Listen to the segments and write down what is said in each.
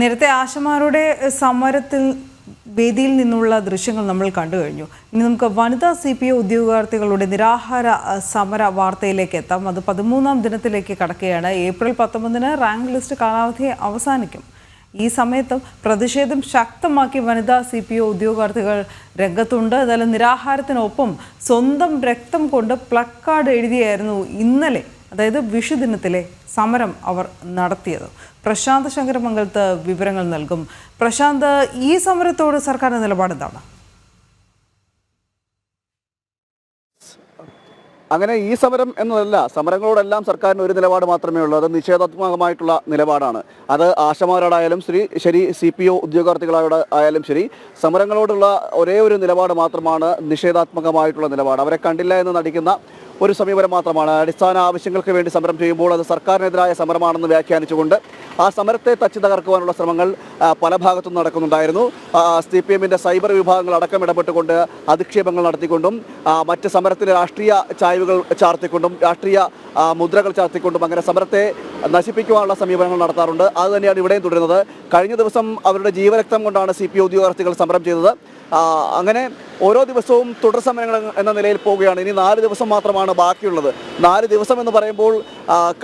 നേരത്തെ ആശമാരുടെ സമരത്തിൽ വേദിയിൽ നിന്നുള്ള ദൃശ്യങ്ങൾ നമ്മൾ കണ്ടു കഴിഞ്ഞു. ഇനി നമുക്ക് വനിതാ സി പി ഉദ്യോഗാർത്ഥികളുടെ നിരാഹാര സമര വാർത്തയിലേക്ക് എത്താം. അത് പതിമൂന്നാം ദിനത്തിലേക്ക് കടക്കുകയാണ്. ഏപ്രിൽ പത്തൊമ്പതിന് റാങ്ക് ലിസ്റ്റ് കാലാവധി അവസാനിക്കും. ഈ സമയത്തും പ്രതിഷേധം ശക്തമാക്കി വനിതാ സി പി ഒ ഉദ്യോഗാർത്ഥികൾ രംഗത്തുണ്ട്. അതായത് നിരാഹാരത്തിനൊപ്പം സ്വന്തം രക്തം കൊണ്ട് പ്ലക്കാർഡ് എഴുതിയായിരുന്നു ഇന്നലെ അതായത് വിഷുദിനത്തിലെ സമരം അവർ നടത്തിയത്. പ്രശാന്ത് ശങ്കരമംഗലത്ത് വിവരങ്ങൾ നൽകും. പ്രശാന്ത് ഈ സമരത്തോട് സർക്കാരിന്റെ നിലപാട് എന്താണ് അങ്ങനെ ഈ സമരം എന്നതല്ല സമരങ്ങളോടെല്ലാം സർക്കാരിന് ഒരു നിലപാട് മാത്രമേ ഉള്ളൂ. അത് നിഷേധാത്മകമായിട്ടുള്ള നിലപാടാണ്. അത് ആശമാരോടായാലും ശരി ശരി സി പി ഒ ഉദ്യോഗാർത്ഥികളോട് ആയാലും ശരി സമരങ്ങളോടുള്ള ഒരേ ഒരു നിലപാട് മാത്രമാണ് നിഷേധാത്മകമായിട്ടുള്ള നിലപാട്. അവരെ കണ്ടില്ല എന്ന് നടിക്കുന്ന ഒരു സമീപനം മാത്രമാണ്. അടിസ്ഥാന ആവശ്യങ്ങൾക്ക് വേണ്ടി സമരം ചെയ്യുമ്പോൾ അത് സർക്കാരിനെതിരായ സമരമാണെന്ന് വ്യാഖ്യാനിച്ചുകൊണ്ട് ആ സമരത്തെ തച്ചു തകർക്കുവാനുള്ള ശ്രമങ്ങൾ പല ഭാഗത്തും നടക്കുന്നുണ്ടായിരുന്നു. സി പി എമ്മിന്റെ സൈബർ വിഭാഗങ്ങൾ അടക്കം ഇടപെട്ടുകൊണ്ട് അധിക്ഷേപങ്ങൾ നടത്തിക്കൊണ്ടും മറ്റ് സമരത്തിലെ രാഷ്ട്രീയ ചായ്വുകൾ ചാർത്തിക്കൊണ്ടും രാഷ്ട്രീയ മുദ്രകൾ ചാർത്തിക്കൊണ്ടും അങ്ങനെ സമരത്തെ നശിപ്പിക്കുവാനുള്ള സമീപനങ്ങൾ നടത്താറുണ്ട്. അത് തന്നെയാണ് ഇവിടെയും തുടരുന്നത്. കഴിഞ്ഞ ദിവസം അവരുടെ ജീവരക്തം കൊണ്ടാണ് സി പി ഉദ്യോഗാർത്ഥികൾ സമരം ചെയ്തത്. അങ്ങനെ ഓരോ ദിവസവും തുടർ സമരങ്ങൾ എന്ന നിലയിൽ പോവുകയാണ്. ഇനി നാല് ദിവസം മാത്രമാണ് ബാക്കിയുള്ളത്. നാല് ദിവസം എന്ന് പറയുമ്പോൾ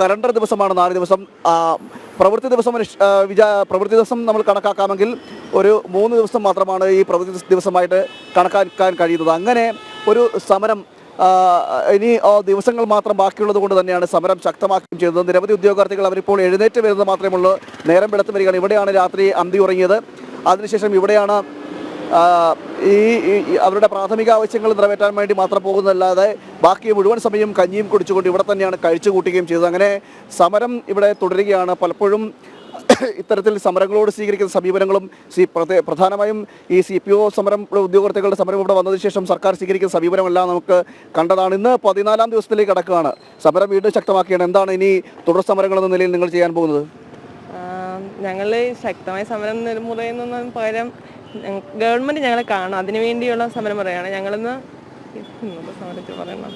കലണ്ടർ ദിവസമാണ് നാല് ദിവസം. പ്രവൃത്തി ദിവസം വിചാ പ്രവൃത്തി ദിവസം നമ്മൾ കണക്കാക്കാമെങ്കിൽ ഒരു മൂന്ന് ദിവസം മാത്രമാണ് ഈ പ്രവൃത്തി ദിവസമായിട്ട് കണക്കാക്കാൻ കഴിയുന്നത്. അങ്ങനെ ഒരു സമരം ഇനി ദിവസങ്ങൾ മാത്രം ബാക്കിയുള്ളത് കൊണ്ട് തന്നെയാണ് സമരം ശക്തമാക്കുകയും ചെയ്തത്. നിരവധി ഉദ്യോഗാർത്ഥികൾ അവരിപ്പോൾ എഴുന്നേറ്റ് വരുന്നത് മാത്രമേ ഉള്ളൂ. നേരം വെളുത്ത് വരികയാണ്. ഇവിടെയാണ് രാത്രി അന്തി ഉറങ്ങിയത്. അതിനുശേഷം ഇവിടെയാണ് ഈ അവരുടെ പ്രാഥമിക ആവശ്യങ്ങൾ നിറവേറ്റാൻ വേണ്ടി മാത്രം പോകുന്നതല്ലാതെ ബാക്കി മുഴുവൻ സമയം കഞ്ഞിയും കുടിച്ചുകൊണ്ട് ഇവിടെ തന്നെയാണ് കഴിച്ചു കൂട്ടുകയും ചെയ്തത്. അങ്ങനെ സമരം ഇവിടെ തുടരുകയാണ്. പലപ്പോഴും ഇത്തരത്തിൽ സമരങ്ങളോട് സ്വീകരിക്കുന്ന സമീപനങ്ങളും സി പ്രധേ- പ്രധാനമായും ഈ സി പി ഒ സമരം ഉദ്യോഗാർത്ഥികളുടെ സമരം ഇവിടെ വന്നതിന് ശേഷം സർക്കാർ സ്വീകരിക്കുന്ന സമീപനമെല്ലാം നമുക്ക് കണ്ടതാണ്. ഇന്ന് പതിനാലാം ദിവസത്തിലേക്ക് കടക്കുകയാണ്. സമരം വീണ്ടും ശക്തമാക്കിയാണ് എന്താണ് ഇനി തുടർ സമരങ്ങൾ എന്ന നിലയിൽ നിങ്ങൾ ചെയ്യാൻ പോകുന്നത്? ഞങ്ങൾ ശക്തമായ സമരം മുറയുന്ന പകരം ഗവൺമെന്റ് ഞങ്ങളെ കാണും അതിനുവേണ്ടിയുള്ള സമരം പറയുകയാണ് ഞങ്ങളിന്ന് സമരത്തിൽ പറയണം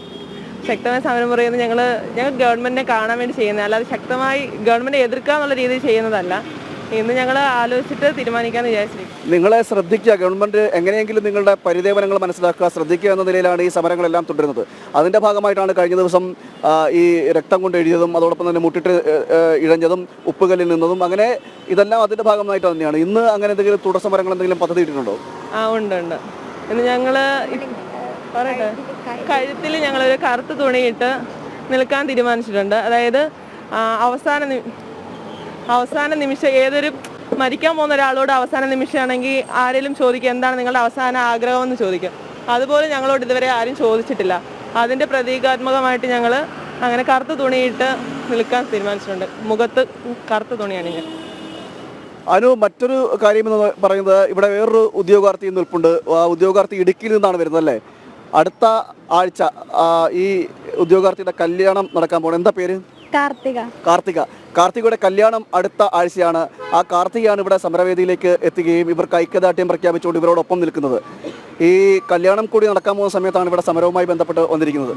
ശക്തമായ സമരം പറയുന്നത് ഞങ്ങൾ ഞങ്ങൾ ഗവൺമെന്റിനെ കാണാൻ വേണ്ടി ചെയ്യുന്നത്. അല്ലാതെ ശക്തമായി ഗവൺമെന്റ് എതിർക്കുക എന്നുള്ള രീതിയിൽ ചെയ്യുന്നതല്ല. ഇന്ന് ഞങ്ങൾ ആലോചിച്ചിട്ട് തീരുമാനിക്കാന്ന് വിചാരിച്ചിരിക്കും നിങ്ങളെ ശ്രദ്ധിക്കുക ഗവൺമെന്റ് എങ്ങനെയെങ്കിലും നിങ്ങളുടെ പരിദേവനങ്ങൾ മനസ്സിലാക്കുക ശ്രദ്ധിക്കുക എന്ന നിലയിലാണ് ഈ സമരങ്ങളെല്ലാം തുടരുന്നത്. അതിന്റെ ഭാഗമായിട്ടാണ് കഴിഞ്ഞ ദിവസം ഈ രക്തം കൊണ്ട് എഴുതിയതും അതോടൊപ്പം തന്നെ മുട്ടിട്ട് ഇഴഞ്ഞതും ഉപ്പുകല്ലിൽ നിന്നതും അങ്ങനെ ഇതെല്ലാം അതിന്റെ ഭാഗമായിട്ട് തന്നെയാണ്. ഇന്ന് അങ്ങനെ എന്തെങ്കിലും തുടർ സമരങ്ങൾ എന്തെങ്കിലും പദ്ധതി ഇട്ടിട്ടുണ്ടോ? ആ ഉണ്ട് ഉണ്ട്. ഇന്ന് ഞങ്ങൾ ഇ- പറയട്ടെ. കഴുത്തിൽ ഞങ്ങളൊരു കറുത്ത തുണിയിട്ട് നിൽക്കാൻ തീരുമാനിച്ചിട്ടുണ്ട്. അതായത് അവസാന അവസാന നിമിഷം ഏതൊരു മരിക്കാൻ പോകുന്ന ഒരാളോട് അവസാന നിമിഷമാണെങ്കിൽ ആരെങ്കിലും ചോദിക്കുക എന്താണ് നിങ്ങളുടെ അവസാന ആഗ്രഹം എന്ന് ചോദിക്കും. അതുപോലെ ഞങ്ങളോട് ഇതുവരെ ആരും ചോദിച്ചിട്ടില്ല. അതിന്റെ പ്രതീകാത്മകമായിട്ട് ഞങ്ങൾ അങ്ങനെ കറുത്ത തുണിയിട്ട് നിൽക്കാൻ തീരുമാനിച്ചിട്ടുണ്ട്. മുഖത്ത് കറുത്ത തുണിയാണ് ഞാൻ. അനു മറ്റൊരു കാര്യം എന്ന് പറയുന്നത് ഇവിടെ വേറൊരു ഉദ്യോഗാർത്ഥി നിൽപ്പുണ്ട്. ആ ഉദ്യോഗാർത്ഥി ഇടുക്കിയിൽ നിന്നാണ് വരുന്നത് അല്ലേ? അടുത്ത ആഴ്ച ഈ ഉദ്യോഗാർത്ഥിയുടെ കല്യാണം നടക്കാൻ പോകണം എന്താ പേര്? കാർത്തിക. കാർത്തിക. കാർത്തികയുടെ കല്യാണം അടുത്ത ആഴ്ചയാണ്. ആ കാർത്തികയാണ് ഇവിടെ സമരവേദിയിലേക്ക് എത്തുകയും ഇവർക്ക് ഐക്യദാർഢ്യം പ്രഖ്യാപിച്ചുകൊണ്ട് ഇവരോടൊപ്പം നിൽക്കുന്നത്. ഈ കല്യാണം കൂടി നടക്കാൻ പോകുന്ന സമയത്താണ് ഇവിടെ സമരവുമായി ബന്ധപ്പെട്ട് വന്നിരിക്കുന്നത്.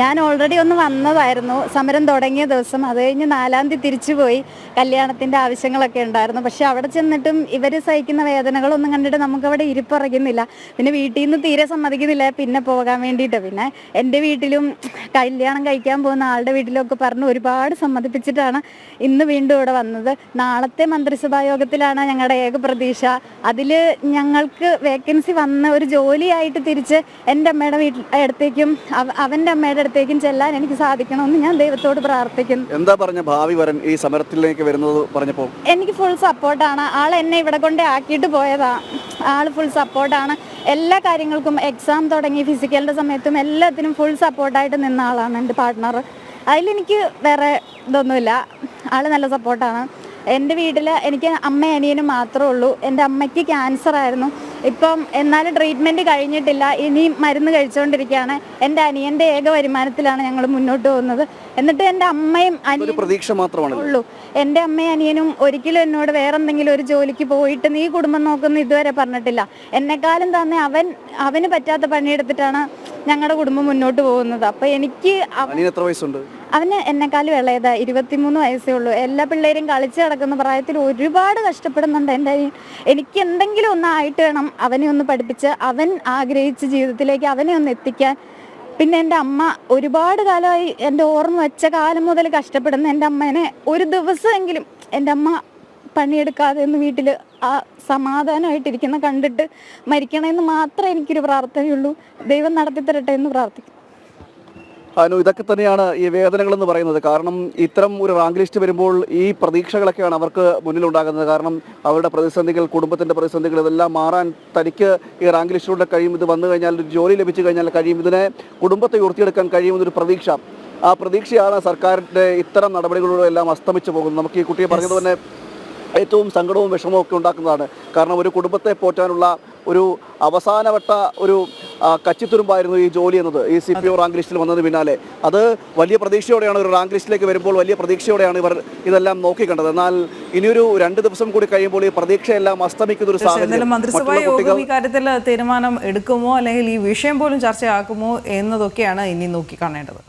ഞാൻ ഓൾറെഡി ഒന്ന് വന്നതായിരുന്നു. സമരം തുടങ്ങിയ ദിവസം. അത് കഴിഞ്ഞ് നാലാം തീയതി തിരിച്ചു പോയി കല്യാണത്തിന്റെ ആവശ്യങ്ങളൊക്കെ ഉണ്ടായിരുന്നു. പക്ഷെ അവിടെ ചെന്നിട്ടും ഇവർ സഹിക്കുന്ന വേദനകളൊന്നും കണ്ടിട്ട് നമുക്ക് അവിടെ ഇരിപ്പറയ്ക്കുന്നില്ല. പിന്നെ വീട്ടിൽ നിന്ന് തീരെ സമ്മതിക്കുന്നില്ല. പിന്നെ പോകാൻ വേണ്ടിയിട്ട്. പിന്നെ എന്റെ വീട്ടിലും കല്യാണം കഴിക്കാൻ പോകുന്ന ആളുടെ വീട്ടിലൊക്കെ പറഞ്ഞ് ഒരുപാട് സമ്മതിപ്പിച്ചിട്ടാണ് ഇന്ന് വീണ്ടും ഇവിടെ വന്നത്. നാളത്തെ മന്ത്രിസഭാ യോഗത്തിലാണ് ഞങ്ങളുടെ ഏക പ്രതീക്ഷ. അതിൽ ഞങ്ങൾക്ക് വേക്കൻസി വന്ന ഒരു ജോലിയായിട്ട് തിരിച്ച് എന്റെ അമ്മയുടെ വീട്ടിൽ അടുത്തേക്കും അവന്റെ അമ്മയുടെ അടുത്തേക്കും ചെല്ലാൻ എനിക്ക് സാധിക്കണമെന്ന് ഞാൻ ദൈവത്തോട് പ്രാർത്ഥിക്കുന്നു. എന്താ പറഞ്ഞ ഭാവി വരൻ ഈ സമരത്തിലേക്ക് വരുന്നത് പറഞ്ഞപ്പോൾ? എനിക്ക് ഫുൾ സപ്പോർട്ടാണ് ആൾ എന്നെ ഇവിടെ കൊണ്ട് ആക്കിയിട്ട് പോയതാ. ആൾ ഫുൾ സപ്പോർട്ടാണ് എല്ലാ കാര്യങ്ങൾക്കും എക്സാം തുടങ്ങി ഫിസിക്കലിന്റെ സമയത്തും എല്ലാത്തിനും ഫുൾ സപ്പോർട്ടായിട്ട് നിന്ന ആളാണ് എന്റെ പാർട്ട്ണർ അതിലെനിക്ക് വേറെ ഇതൊന്നുമില്ല. ആൾ നല്ല സപ്പോർട്ടാണ് എന്റെ വീട്ടിൽ എനിക്ക് അമ്മ അനിയനും മാത്രമേ ഉള്ളൂ. എന്റെ അമ്മയ്ക്ക് ക്യാൻസർ ആയിരുന്നു. ഇപ്പം എന്നാലും ട്രീറ്റ്മെന്റ് കഴിഞ്ഞിട്ടില്ല. ഇനിയും മരുന്ന് കഴിച്ചുകൊണ്ടിരിക്കുകയാണ് എന്റെ അനിയന്റെ ഏക വരുമാനത്തിലാണ് ഞങ്ങൾ മുന്നോട്ട് പോകുന്നത്. എന്നിട്ട് എന്റെ അമ്മയും അനിയനും പ്രതീക്ഷ മാത്രമാണ് ഉള്ളൂ. എന്റെ അമ്മയും അനിയനും ഒരിക്കലും എന്നോട് വേറെ എന്തെങ്കിലും ഒരു ജോലിക്ക് പോയിട്ട് നീ കുടുംബം നോക്കുന്നു ഇതുവരെ പറഞ്ഞിട്ടില്ല. എന്നെക്കാളും തന്നെ അവൻ അവന് പറ്റാത്ത പണിയെടുത്തിട്ടാണ് ഞങ്ങളുടെ കുടുംബം മുന്നോട്ട് പോകുന്നത്. അപ്പൊ എനിക്ക് എത്ര വയസ്സുണ്ട്? അവന് എന്നെക്കാളും ഇളയതാ ഇരുപത്തിമൂന്ന് വയസ്സേ ഉള്ളൂ. എല്ലാ പിള്ളേരും കളിച്ച് നടക്കുന്ന പ്രായത്തിൽ ഒരുപാട് കഷ്ടപ്പെടുന്നുണ്ട് എന്റെ എനിക്ക് എന്തെങ്കിലും ഒന്നായിട്ട് വേണം അവനെ ഒന്ന് പഠിപ്പിച്ച് അവൻ ആഗ്രഹിച്ച ജീവിതത്തിലേക്ക് അവനെ ഒന്ന് എത്തിക്കാൻ. പിന്നെ എന്റെ അമ്മ ഒരുപാട് കാലമായി എന്റെ ഓർമ്മ വെച്ച കാലം മുതൽ കഷ്ടപ്പെടുന്ന എന്റെ അമ്മേനെ ഒരു ദിവസമെങ്കിലും എന്റെ അമ്മ പണിയെടുക്കാതെ ഒന്ന് വീട്ടിൽ ആ സമാധാനമായിട്ടിരിക്കുന്ന കണ്ടിട്ട് മരിക്കണമെന്ന് മാത്രമേ എനിക്കൊരു പ്രാർത്ഥനയുള്ളൂ. ദൈവം നടത്തി തരട്ടെ എന്ന് പ്രാർത്ഥിക്കും അനു ഇതൊക്കെ തന്നെയാണ് ഈ വേദനകൾ എന്ന് പറയുന്നത്. കാരണം ഇത്തരം ഒരു റാങ്ക് ലിസ്റ്റ് വരുമ്പോൾ ഈ പ്രതീക്ഷകളൊക്കെയാണ് അവർക്ക് മുന്നിലുണ്ടാകുന്നത്. കാരണം അവരുടെ പ്രതിസന്ധികൾ കുടുംബത്തിന്റെ പ്രതിസന്ധികൾ ഇതെല്ലാം മാറാൻ തനിക്ക് ഈ റാങ്ക് ലിസ്റ്റിലൂടെ കഴിയും. ഇത് വന്നു കഴിഞ്ഞാൽ ഒരു ജോലി ലഭിച്ചു കഴിഞ്ഞാൽ കഴിയും. ഇതിനെ കുടുംബത്തെ ഉയർത്തിയെടുക്കാൻ കഴിയുമെന്നൊരു പ്രതീക്ഷ. ആ പ്രതീക്ഷയാണ് സർക്കാരിന്റെ ഇത്തരം നടപടികളിലൂടെ എല്ലാം അസ്തമിച്ചു പോകുന്നത്. നമുക്ക് ഈ കുട്ടിയെ പറഞ്ഞത് തന്നെ ഏറ്റവും സങ്കടവും വിഷമവും ഒക്കെ ഉണ്ടാക്കുന്നതാണ്. കാരണം ഒരു കുടുംബത്തെ പോറ്റാനുള്ള ഒരു അവസാനവട്ട ഒരു കച്ചിത്തുരുമ്പായിരുന്നു ഈ ജോലി എന്നത് ഈ സി പി ഒ റാങ്ക് ലിസ്റ്റിൽ വന്നതിന് പിന്നാലെ. അത് വലിയ പ്രതീക്ഷയോടെയാണ് ഒരു റാങ്ക് ലിസ്റ്റിലേക്ക് വരുമ്പോൾ വലിയ പ്രതീക്ഷയോടെയാണ് ഇവർ ഇതെല്ലാം നോക്കിക്കണ്ടത്. എന്നാൽ ഇനിയൊരു രണ്ട് ദിവസം കൂടി കഴിയുമ്പോൾ ഈ പ്രതീക്ഷയെല്ലാം അസ്തമിക്കുന്ന ഒരു മന്ത്രിസഭയിൽ സാഹചര്യം മന്ത്രിസഭാ മറ്റുള്ള യോഗം ഇക്കാര്യത്തിൽ തീരുമാനം എടുക്കുമോ അല്ലെങ്കിൽ ഈ വിഷയം പോലും ചർച്ചയാക്കുമോ എന്നതൊക്കെയാണ് ഇനി നോക്കി കാണേണ്ടത്.